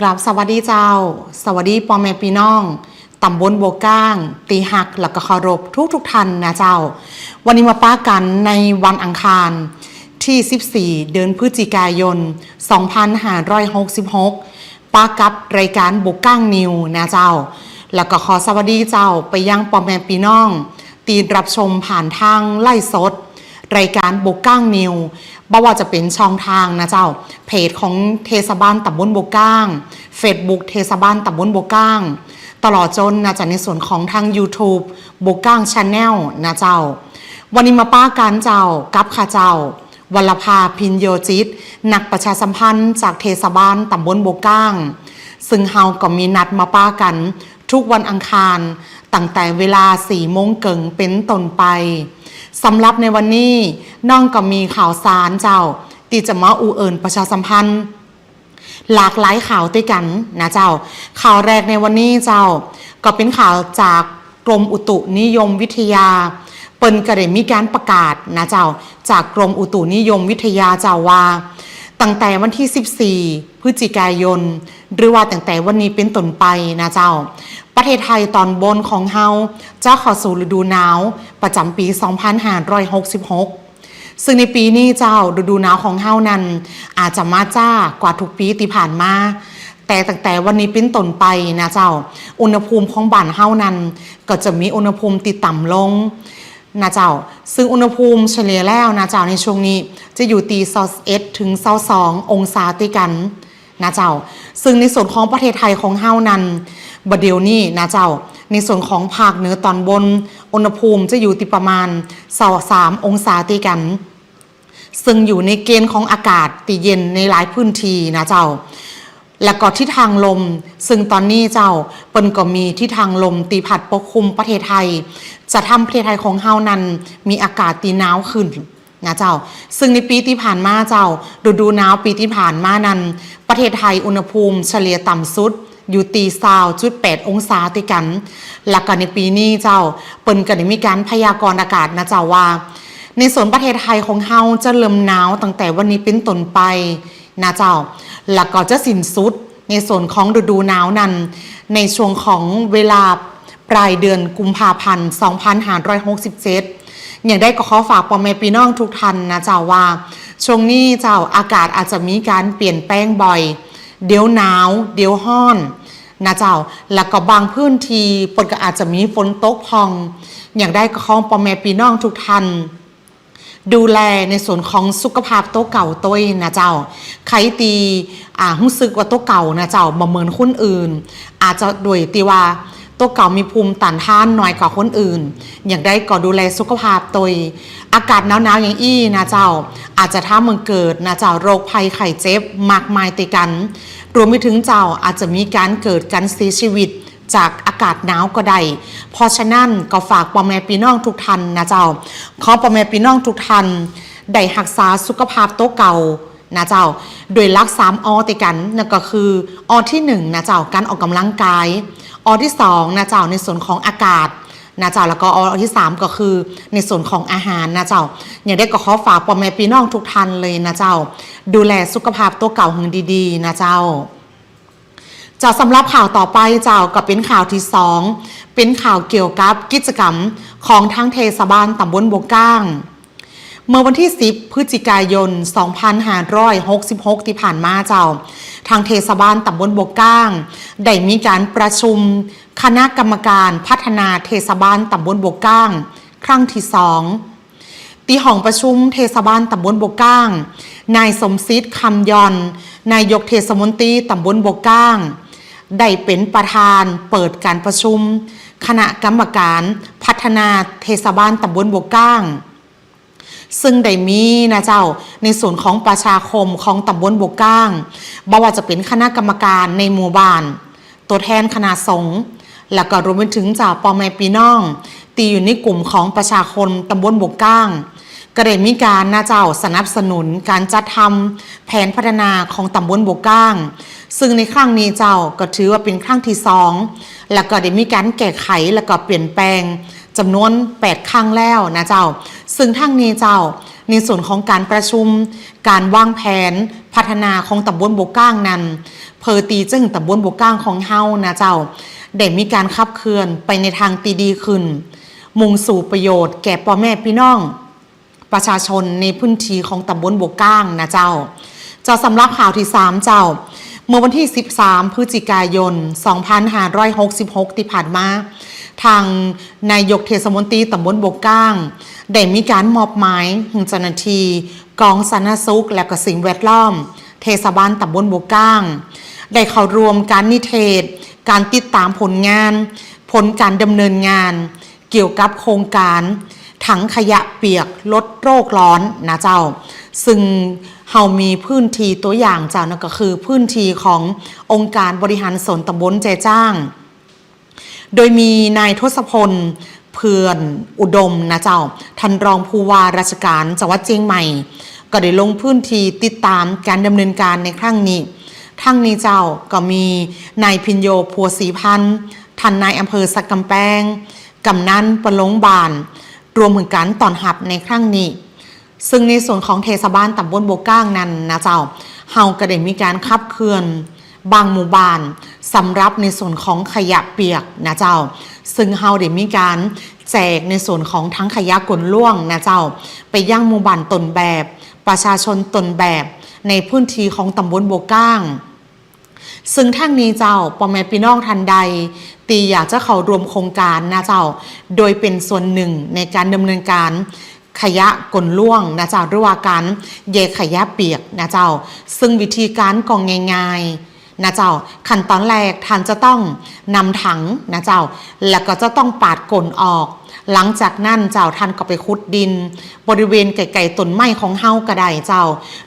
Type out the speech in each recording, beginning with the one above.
กราบสวัสดีเจ้า สวัสดีพ่อแม่พี่น้องตำบลโบก้าง ตีหักและก็คารพทุกทุกท่านนะเจ้า วันนี้มาป้ากันในวันอังคารที่ 14 เดือนพฤศจิกายน 2566 ป้ากับรายการโบก้างนิวนะเจ้า แล้วก็ขอสวัสดีเจ้าไปยังพ่อแม่พี่น้อง ตีรับชมผ่านทางไล่สด รายการบก้างนิว บ่ว่าจะเป็นช่องทางนะเจ้า เพจของเทศบาลตำบลบกก้าง Facebook เทศบาลตำบลบกก้าง ตลอดจนนะจ๊ะในส่วนของทาง YouTube บกก้างชาแนลนะเจ้า วันนี้มาป้าการเจ้ากับข้าเจ้าวัลภาพินโยจิต นักประชาสัมพันธ์จากเทศบาลตำบลบกก้าง ซึ่งเฮาก็มีนัดมาป้ากัน ทุกวันอังคารตั้งแต่เวลาสี่โมงเกิงเป็นต้นไป สำหรับในวันนี้น้องก็มีข่าวสารเจ้าที่จะมาอูเอิญประชาสัมพันธ์ หลากหลายข่าวด้วยกันนะเจ้า ข่าวแรกในวันนี้เจ้า ก็เป็นข่าวจากกรมอุตุนิยมวิทยา เปิ้นก็ได้มีการประกาศนะเจ้า จากกรมอุตุนิยมวิทยาเจ้าว่าตั้งแต่วันที่ 14 พฤศจิกายน หรือว่าตั้งแต่วันนี้เป็นต้นไปนะเจ้า ประเทศไทยตอนบนของเฮาจะเข้าสู่ฤดูหนาว ประจำปี 2566 ซึ่งในปีนี้เจ้าฤดูหนาวของเฮานั้น อาจจะมาจ้ากว่าทุกปีที่ผ่านมาแต่ตั้งแต่วันนี้เป็นต้นไปนะเจ้า อุณหภูมิของบ้านเฮานั้น ก็จะมีอุณหภูมิติดต่ำลงนะเจ้า ซึ่งอุณหภูมิเฉลี่ยแล้วนะเจ้าในช่วงนี้จะอยู่ตี21ถึง22องศาติกัน นะเจ้า ซึ่งในส่วนของประเทศไทยของเฮานั้นบดเดียวนี้นะเจ้า ในส่วนของภาคเหนือตอนบน อุณหภูมิจะอยู่ที่ประมาณ23องศาติกัน ซึ่งอยู่ในเกณฑ์ของอากาศตีเย็นในหลายพื้นที่นะเจ้า แล้วก็ทิศทางลม ซึ่งตอนนี้เจ้าเปิ้นก็มีทิศทางลมตีผัดปกคลุมประเทศไทย จะทำประเทศไทยของเฮานั้นมีอากาศตีหนาวขึ้น นะเจ้า ซึ่งในปีที่ผ่านมาเจ้าฤดูหนาวปีที่ผ่านมานั้น ประเทศไทยอุณหภูมิเฉลี่ยต่ำสุดอยู่ตีซาวจุดแปดองศาติกันแล้วก็ในปีนี้เจ้า เปิ้นก็ได้มีการพยากรณ์อากาศนะเจ้าว่า ในส่วนประเทศไทยของเฮาจะเริ่มหนาวตั้งแต่วันนี้เป็นต้นไปนะเจ้าแล้วก็จะสิ้นสุดในส่วนของฤดูหนาวนั้น ในช่วงของเวลาปลายเดือนกุมภาพันธ์ 2567 อย่างได้ก็ขอฝากพ่อแม่พี่น้องทุกท่านนะเจ้าว่า ช่วงนี้เจ้าอากาศอาจจะมีการเปลี่ยนแปลงบ่อย เดี๋ยวหนาว เดี๋ยวห้อนนะเจ้า แล้วก็บางพื้นที่ปนก็อาจจะมีฝนตกพอง อย่างได้ก็ขอพ่อแม่พี่น้องทุกท่านดูแลในส่วนของสุขภาพโต๊ะเก่าตัวเองนะเจ้า ใครตีอ่ารู้สึกว่าโต๊ะเก่านะเจ้าบ่เหมือนคนอื่น อาจจะด้วยตีว่า ต๊ะเก่ามีภูมิต้านทานน้อยกว่าคนอื่น อย่างได้ก็ดูแลสุขภาพตัวอากาศหนาวๆอย่างอี้นะเจ้า อาจจะทำมึงเกิดนะเจ้าโรคภัยไข้เจ็บมากมายติกัน รวมไปถึงเจ้าอาจจะมีการเกิดการเสียชีวิตจากอากาศหนาวก็ได้เพราะฉะนั้นก็ฝากพ่อแม่พี่น้องทุกท่านนะเจ้า ขอพ่อแม่พี่น้องทุกท่านได้รักษาสุขภาพโต๊ะเก่านะเจ้า โดยรักสามอติกันนั่นก็คืออที่หนึ่งนะเจ้าการออกกำลังกาย อที่สองนะเจ้าในส่วนของอากาศนะเจ้าแล้วก็ออที่สามก็คือในส่วนของอาหารนะเจ้าอย่าได้ก็ขอฝากพ่อแม่พี่น้องทุกท่านเลยนะเจ้า ดูแลสุขภาพต๊ะเก่าของดีๆ นะเจ้าจากสำหรับข่าวต่อไปเจ้าก็เป็นข่าวที่สองเป็นข่าวเกี่ยวกับกิจกรรมของทางเทศบาลตำบลบวก้าง เมื่อวันที่ 10 พฤศจิกายน 2566 ที่ผ่านมาเจ้า ทางเทศบาลตำบลบวก้าง ได้มีการประชุม คณะกรรมการพัฒนาเทศบาลตำบลบวก้าง ครั้งที่สองตีห้องประชุมเทศบาลตำบลบวก้าง นายสมศิษฐ์คำยอน นายกเทศมนตรีตำบลบวก้าง ได้เป็นประธานเปิดการประชุม คณะกรรมการพัฒนาเทศบาลตำบลบวก้าง ซึ่งได้มีนะเจ้าในส่วนของประชาคมของตำบลบวก้างบ่ว่าจะเป็นคณะกรรมการในหมู่บ้าน ตัวแทนคณะสงฆ์แล้วก็รวมไปถึงจากปอแม่ปีน้อง ตีอยู่ในกลุ่มของประชาคมตำบลบวก้างก็ได้มีการนะเจ้าสนับสนุนการจัดทำแผนพัฒนาของตำบลบวก้าง ซึ่งในครั้งนี้เจ้าก็ถือว่าเป็นครั้งที่สอง แล้วก็ได้มีการแก้ไขแล้วก็เปลี่ยนแปลง จำนวน 8 ครั้งแล้วนะเจ้า ซึ่งทั้งนี้เจ้าในส่วนของการประชุม การวางแผน พัฒนาของตำบลบก้างนั้นเพอตีจึงตำบลบกก้างของเฮานะเจ้าได้มีการขับเคลื่อนไปในทางตีดีขึ้น มุ่งสู่ประโยชน์แก่พ่อแม่พี่น้อง ประชาชนในพื้นที่ของตำบลบกก้างนะเจ้าจ้าสำรับข่าวที่ 3 เจ้า เมื่อวันที่ 13 พฤศจิกายน 2566 ที่ผ่านมา ทางนายกเทศมนตรีตำบลบกก้าง ได้มีการมอบหมายให้เจ้าหน้าที่กองสาธารณสุขและก็สิ่งแวดล้อม เทศบาลตำบลบกก้าง ได้เข้ารวมการนิเทศ การติดตามผลงาน ผลการดำเนินงาน เกี่ยวกับโครงการถังขยะเปียกลดโรคร้อนนะเจ้า ซึ่งเฮามีพื้นที่ตัวอย่างเจ้านั่นก็คือพื้นที่ขององค์การบริหารส่วนตำบลแจจ้าง โดยมีนายทศพลเพื่อนอุดมนะเจ้าทันรองผู้ว่าราชการจังหวัดเชียงใหม่ ก็ได้ลงพื้นที่ติดตามการดำเนินการในครั้งนี้ทั้งนี้เจ้าก็มีนายพินโยพัวศรีพันธ์ทันนายอำเภอสักกำแพงกำนันประลงบาน รวมถึงการตอนหับในครั้งนี้ ซึ่งในส่วนของเทศบาลตำบลโบก้างนั้นนะเจ้าเฮาก็ได้มีการขับเคลื่อน บางหมู่บ้าน สำหรับในส่วนของขยะเปียกนะเจ้า ซึ่งเฮาได้มีการแจกในส่วนของทั้งขยะกลล่วงนะเจ้า ไปย่างหมู่บ้านตนแบบ ประชาชนตนแบบ ในพื้นที่ของตำบลโบก้างซึ่งทั้งนี้เจ้าปอแม่พี่น้องทันใด ตีอยากจะเข้ารวมโครงการนะเจ้า โดยเป็นส่วนหนึ่งในการดำเนินการขยะกลล่วงนะเจ้าหรือว่าการเยขยะเปียกนะเจ้า ซึ่งวิธีการกองง่ายๆ นะเจ้าขั้นตอนแรกท่านจะต้องนำถังนะเจ้า แล้วก็จะต้องปาดกลออก หลังจากนั้นเจ้าท่านก็ไปขุดดิน บริเวณไก่ๆต้นไม้ของเฮาก็ได้เจ้า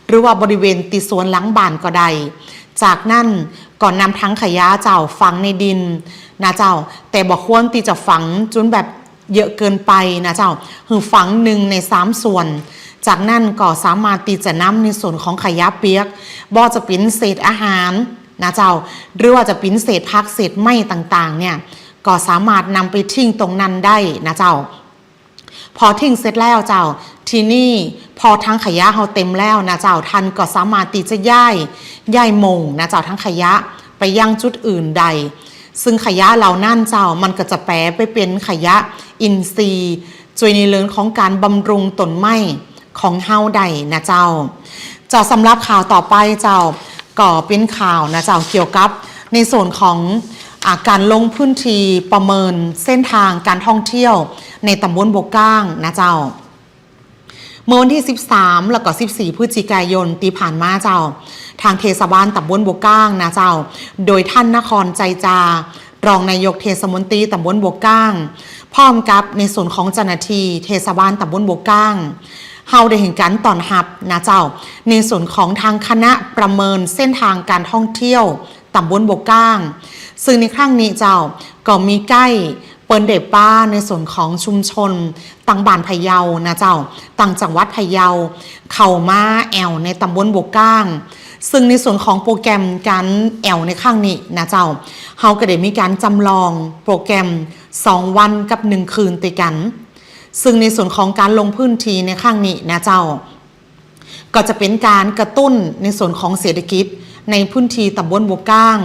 หรือว่าบริเวณติสวนหลังบ้านก็ได้จากนั้นก่อนนำทั้งขยะเจ้าฝังในดินนะเจ้า แต่บอกควรที่จะฝังจนแบบเยอะเกินไปนะเจ้าคือฝังหนึ่งในสามส่วน จากนั้นก็สามารถตีจะน้ำในส่วนของขยะเปียกบ่จะเป็นเศษอาหาร นะเจ้า หรือว่าจะเป็นเศษพักเศษไม้ต่างๆเนี่ยก็สามารถนำไปทิ้งตรงนั้นได้นะเจ้า พอทิ้งเสร็จแล้วเจ้า ที่นี่พอทั้งขยะเฮาเต็มแล้วนะเจ้าท่านก็สามารถตีจะย้ายย้ายมงนะเจ้าทั้งขยะไปยังจุดอื่นใด ซึ่งขยะเหล่านั่นเจ้ามันก็จะแปรไปเป็นขยะอินทรีย์ช่วยในเรื่องของการบำรุงต้นไม้ของเฮาใดนะเจ้าเจ้าสำหรับข่าวต่อไปเจ้า ก็เป็นข่าวนะเจ้าเกี่ยวกับในส่วนของอาการลงพื้นที่ประเมินเส้นทางการท่องเที่ยว ในตำบลบกก้างนะเจ้า เมื่อวันที่ 13 แล้วก็ 14 พฤศจิกายนตีผ่านมาเจ้า ทางเทศบาลตำบลบวก้างนะเจ้า โดยท่านนครใจจารองนายกเทศมนตรีตำบลบวก้าง พร้อมกับในส่วนของเจ้าหน้าที่เทศบาลตำบลบวก้าง เฮาได้เห็นการตอนหับนะเจ้า ในส่วนของทางคณะประเมินเส้นทางการท่องเที่ยวตำบลบวก้าง ซึ่งในครั้งนี้เจ้าก็มีใกล้เปินเดบป้าในส่วนของชุมชนตังบานพะเยานะเจ้าตังจังหวัดพะเยา เข่ามาแอวในตำบลบกก้าง ซึ่งในส่วนของโปรแกรมการแอวในข้างนี้นะเจ้าเฮาก็ได้มีการจำลองโปรแกรม 2 วันกับ 1 คืนติดกัน ซึ่งในส่วนของการลงพื้นที่ในข้างนี้นะเจ้า ก็จะเป็นการกระตุ้นในส่วนของเศรษฐกิจ ในพื้นที่ตำบลบวก้าง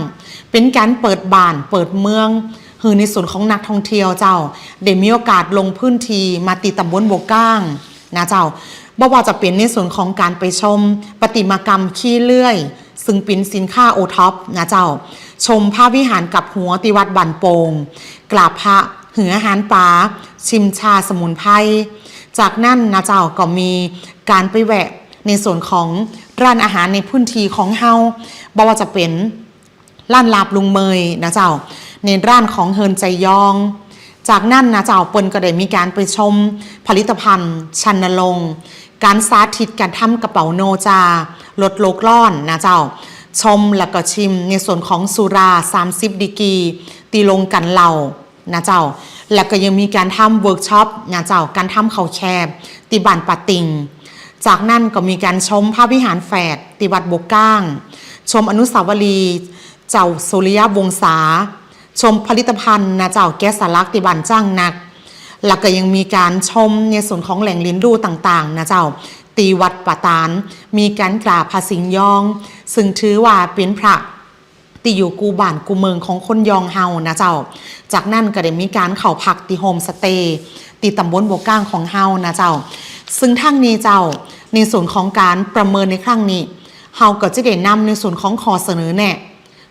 เป็นการเปิดบ้านเปิดเมืองคือในส่วนของนักท่องเที่ยวเจ้าได้มีโอกาสลงพื้นที่มาตีตำบลบวก้างนะเจ้าบ่ว่าจะเป็นในส่วนของการไปชมประติมากรรมขี้เลื่อย ซึ่งเป็นสินค้าโอท็อปนะเจ้า ชมพระวิหารกับหัวติวัดบันโปงกราบพระ หืออาหารป่าชิมชาสมุนไพรจากนั้นนะเจ้าก็มีการไปแวะในส่วนของร้านอาหารในพื้นที่ของเฮาบ่ว่าจะเป็นร้านลาบลุงเมยนะเจ้า ในร้านของเฮินใจยอง จากนั้นนะเจ้าเปิ้นก็ได้มีการไปชมผลิตภัณฑ์ ชันนลง การสาธิตการทำกระเป๋าโนจาลดโลกร้อนนะเจ้า ชมแล้วก็ชิมในส่วนของสุรา 30ดีกีตีลงกันเหล่า นะเจ้า แล้วก็ยังมีการทำเวิร์กช็อปนะเจ้า การทำเขาแคบตีบานปาติง จากนั้นก็มีการชมพระวิหารแฝด ติวัดบกก้าง ชมอนุสาวรีย์เจ้าสุริยะวงศา ชมผลิตภัณฑ์นะเจ้าแก๊สสลักติบันจ้างนัก แล้วก็ยังมีการชมในส่วนของแหล่งเรียนรู้ต่างๆนะเจ้า ตีวัดปะตาน มีการกราบพระสิงห์ยอง ซึ่งถือว่าเป็นพระ ตีอยู่กูบ้านกูเมืองของคนยองเฮานะเจ้า จากนั้นก็ได้มีการเข้าพักตีโฮมสเตย์ตีตำบลบวกก้างของเฮานะเจ้า ซึ่งทั้งนี้เจ้าในส่วนของการประเมินในครั้งนี้เฮาก็จะได้นำในส่วนของขอเสนอแนะ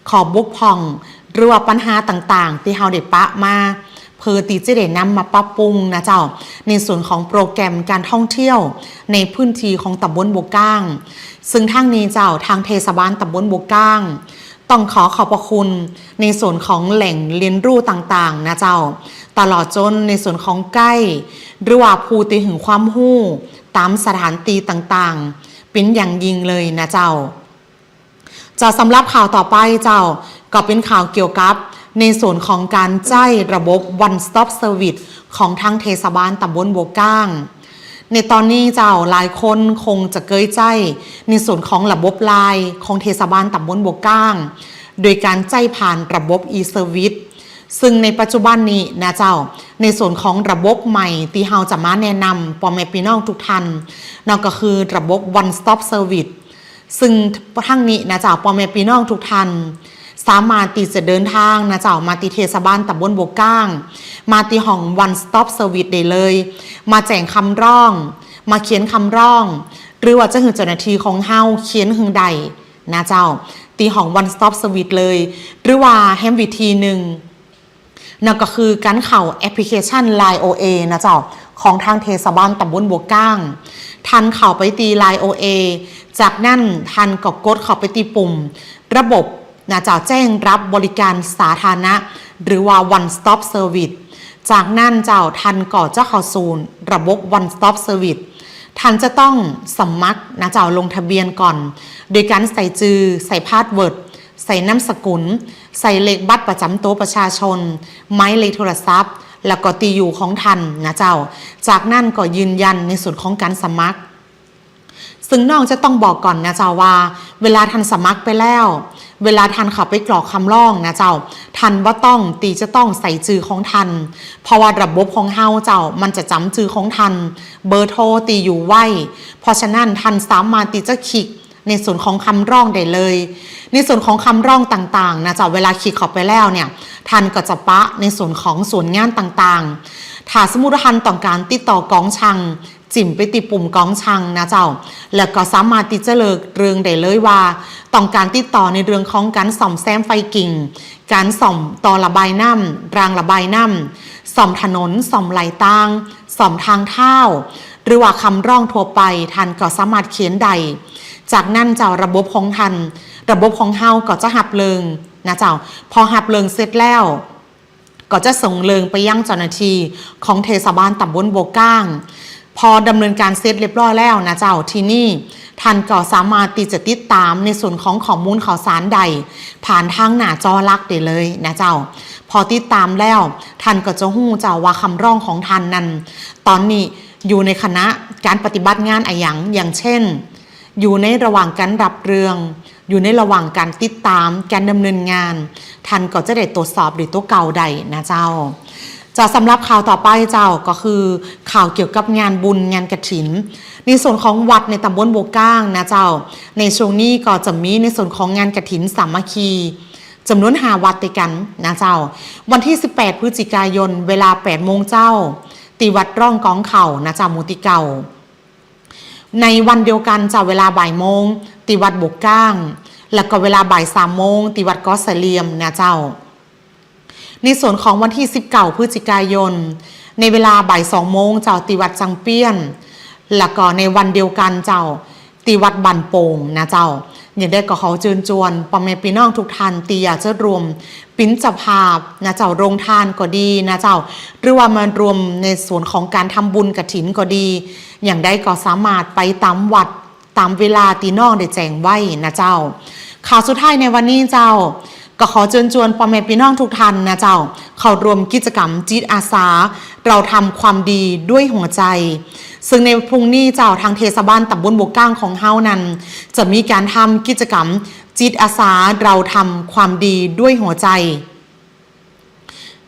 ขอบกพร่องหรือว่าปัญหาต่างๆ ที่เฮาได้ปะมาเพื่อที่จะได้นำมาปรับปรุงนะเจ้า ในส่วนของโปรแกรมการท่องเที่ยว ในพื้นที่ของตำบลบวกก้าง ซึ่งทางนี้เจ้าทางเทศบาลตำบลบวกก้าง ต้องขอขอบพระคุณในส่วนของแหล่งเรียนรู้ต่างๆ นะเจ้า ตลอดจนในส่วนของใกล้ หรือว่าภูติถึงความหู้ ตามสถานตีต่างๆ เป็นอย่างยิ่งเลยนะเจ้า จะสำหรับข่าวต่อไปเจ้า ก็เป็นข่าวเกี่ยวกับในส่วนของการใช้ระบบ one stop service ของทางเทศบาลตำบลบวก้าง ในตอนนี้เจ้าหลายคนคงจะเกยใจ ในส่วนของระบบไลน์ของเทศบาลตำบลบวกก้าง โดยการใจผ่านระบบ e-service ซึ่งในปัจจุบันนี้นะเจ้า ในส่วนของระบบใหม่ที่เฮาจะมาแนะนำปอแม่พี่น้องทุกท่านนั่นก็คือระบบ one stop service ซึ่งทั้งนี้นะเจ้าปอแม่พี่น้องทุกท่าน สามารถที่จะเดินทางนะเจ้ามาติเทศบาลตำบลบวกก้าง มาติห้อง one stop service ได้เลย มาแจ้งคำร้อง มาเขียนคำร้อง หรือว่าจะถึงเจ้าหน้าที่ของเฮาเขียนหึงใดนะเจ้า ตีห้อง one stop service เลย หรือว่าแฮมวิธีหนึ่งนั่นก็คือการเข้าแอปพลิเคชัน Line OA นะเจ้าของทางเทศบาลตำบลบวกก้าง ทันเข้าไปตี Line OA จากนั้นทันก็กดเข้าไปตีปุ่ม ระบบ นะเจ้าแจ้งรับบริการสาธารณะ หรือว่า one stop service จากนั้นเจ้าทันก็จะเข้าสู่ระบบ one stop service ท่านจะต้องสมัครนะเจ้าลงทะเบียนก่อน โดยการใส่จือ ใส่พาสเวิร์ด ใส่น้ำสกุล ใส่เลขบัตรประจำตัวประชาชน ไม้เลขโทรศัพท์ แล้วก็ตีอยู่ของทันนะเจ้า จากนั้นก็ยืนยันในส่วนของการสมัคร ซึ่งน้องจะต้องบอกก่อนนะเจ้าว่า เวลาทันสมัครไปแล้ว เวลาทันขับไปกรอกคำร้องนะเจ้า ทันว่าต้องตีจะต้องใส่จือของทัน เพราะว่าระบบของเฮาเจ้ามันจะจำจือของทัน เบอร์โทรตีอยู่ไว้ เพราะฉะนั้นทันสามารถตีจะคลิกในส่วนของคำร้องได้เลย ในส่วนของคำร้องต่างๆนะเจ้าเวลาคลิกเข้าไปแล้วเนี่ยทันก็จะปะในส่วนของส่วนงานต่างๆ ถ้าสมมติว่าทันต้องการติดต่อกองชัง จิ้มไปติปุ่มกองชังนะเจ้า แล้วก็สามารถติดจะเลิกเรืองได้เลยว่า ต้องการติดต่อในเรื่องของการส่อมแซมไฟกิ่ง การส่อมต่อระบายน้ำรางระบายน้ำส่อมถนนส่อมไหลตางส่อมทางเท้าหรือว่าคำร้องทั่วไปทันก็สามารถเขียนใด จากนั้นเจ้าระบบของทันระบบของเฮาก็จะหับเลิงนะเจ้า พอหับเลิงเสร็จแล้วก็จะส่งเลิงไปยังเจ้าหน้าที่ของเทศบาลตำบลโบวก้าง พอดำเนินการเสร็จเรียบร้อยแล้วนะเจ้าที่นี่ท่านก็สามารถที่จะติดตามในส่วนของข้อมูลข่าวสารใด ผ่านทางหน้าจอลักได้เลยนะเจ้า พอติดตามแล้วท่านก็จะหู้เจ้าว่าคำร้องของท่านนั้น ตอนนี้อยู่ในคณะการปฏิบัติงานอะหยังอย่างเช่น อยู่ในระหว่างการรับเรื่อง อยู่ในระหว่างการติดตามการดำเนินงานท่านก็จะได้ตรวจสอบหรือตัวเก่าใดนะเจ้า จะสำหรับข่าวต่อไปเจ้าก็คือข่าวเกี่ยวกับงานบุญงานกระถิน ในส่วนของวัดในตำบลโบก้างนะเจ้า ในช่วงนี้ก็จะมีในส่วนของงานกระถินสามัคคีจำนวนหาวัดด้วกันนะเจ้า วันที่ 18 พฤศจิกายน เวลา 8 โมงเจ้า ตีวัดร่องกองเข่านะเจ้ามูติเก่า ในวันเดียวกันจะเวลาบ่ายโมงติวัดโบก้าง แล้วก็เวลาบ่ายสามโมงติวัดกอสเลียมนะเจ้า ในส่วนของวันที่ 19 พฤศจิกายน ในเวลาบ่ายสองโมงเจ้าติวัดจังเปี้ยน แล้วก็ในวันเดียวกันเจ้าติวัดบันโป่งนะเจ้าอย่างได้ก็เขาเชิญจวนปอมแม่พี่น้องทุกท่านตีอยากจะรวม ปิ้นจะภาพนะเจ้าโรงทานก็ดีนะเจ้า หรือว่ามารวมในส่วนของการทำบุญกระถินก็ดี อย่างได้ก็สามารถไปตามวัดตามเวลาตีน้องได้แจ้งไว้นะเจ้าข่าวสุดท้ายในวันนี้เจ้า ก็ขอเชิญชวนพ่อแม่พี่น้องทุกท่านนะเจ้า เข้ารวมกิจกรรมจิตอาสา เราทำความดีด้วยหัวใจ ซึ่งในพรุ่งนี้เจ้าทางเทศบาลตำบลบวกก้างของเฮานั้น จะมีการทำกิจกรรมจิตอาสาเราทำความดีด้วยหัวใจ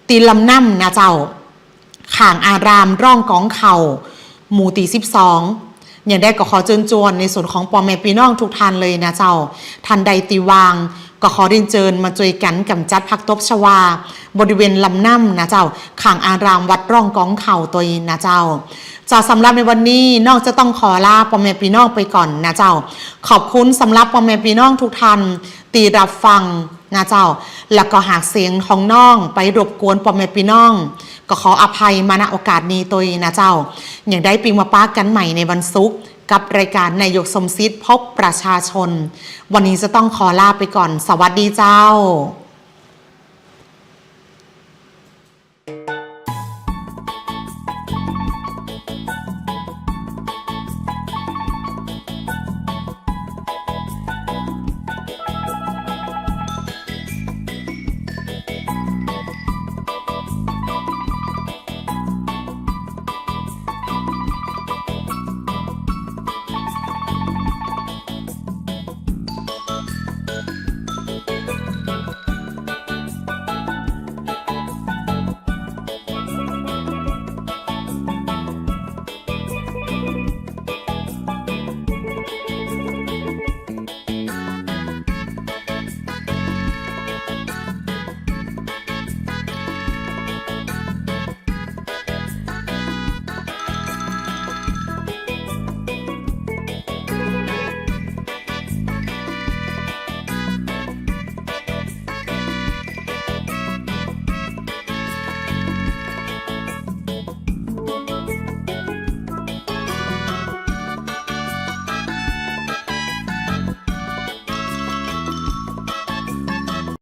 ตีลำน้ำนะเจ้าข่างอารามร่องกองเข่าหมู่ตีสิบสองอย่างได้ก็ขอเชิญชวนในส่วนของปอแม่พี่น้องทุกท่านเลยนะเจ้าทันใดตีวาง ก็ขอเรียนเชิญมาช่วยกันกำจัดผักตบชวา บริเวณลำน้ำนะเจ้าข้างอารามวัดร่องกองเข่าตัวนะเจ้าจะสำหรับในวันนี้นอกจะต้องขอลาพ่อแม่พี่น้องไปก่อนนะเจ้า ขอบคุณสำหรับพ่อแม่พี่น้องทุกท่านตีรับฟังนะเจ้า แล้วก็หากเสียงของน้องไปรบกวนพ่อแม่พี่น้อง ก็ขออภัยมาณโอกาสนี้ตัวนะเจ้า อย่างได้ปีมาป้ากันใหม่ในวันศุกร์ กับรายการนายกสมซิดพบประชาชน วันนี้จะต้องขอลาไปก่อน สวัสดีเจ้า